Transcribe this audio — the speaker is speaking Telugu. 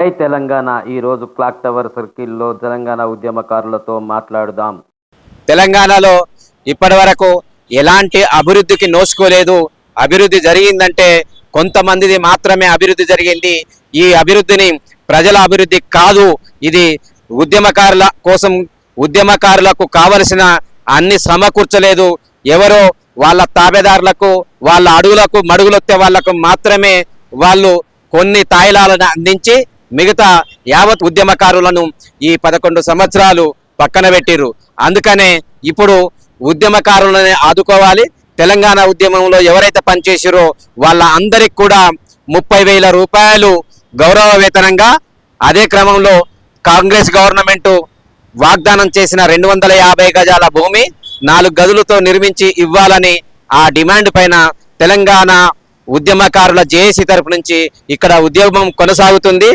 జై తెలంగాణ. ఈ రోజు క్లాక్ టవర్ సర్కిల్లో తెలంగాణ ఉద్యమకారులతో మాట్లాడుదాం. తెలంగాణలో ఇప్పటి వరకు ఎలాంటి అభివృద్ధికి నోసుకోలేదు అభివృద్ధి జరిగిందంటే కొంతమందిది మాత్రమే అభివృద్ధి జరిగింది. ఈ అభివృద్ధిని ప్రజల అభివృద్ధి కాదు. ఇది ఉద్యమకారుల కోసం ఉద్యమకారులకు కావలసిన అన్ని సమకూర్చలేదు. ఎవరో వాళ్ళ తాబేదారులకు వాళ్ళ అడుగులకు మడుగులొత్తే వాళ్ళకు మాత్రమే వాళ్ళు కొన్ని తాయిలాలను అందించి మిగతా యావత్ ఉద్యమకారులను ఈ పదకొండు సంవత్సరాలు పక్కన పెట్టిర్రు. అందుకనే ఇప్పుడు ఉద్యమకారులని ఆదుకోవాలి. తెలంగాణ ఉద్యమంలో ఎవరైతే పనిచేసిరో వాళ్ళ అందరికి కూడా ముప్పై వేల రూపాయలు గౌరవ వేతనంగా అదే క్రమంలో కాంగ్రెస్ గవర్నమెంట్ వాగ్దానం చేసిన రెండు వందల యాభై గజాల భూమి నాలుగు గదులతో నిర్మించి ఇవ్వాలని ఆ డిమాండ్ పైన తెలంగాణ ఉద్యమకారుల జేఏసీ తరపు నుంచి ఇక్కడ ఉద్యమం కొనసాగుతుంది.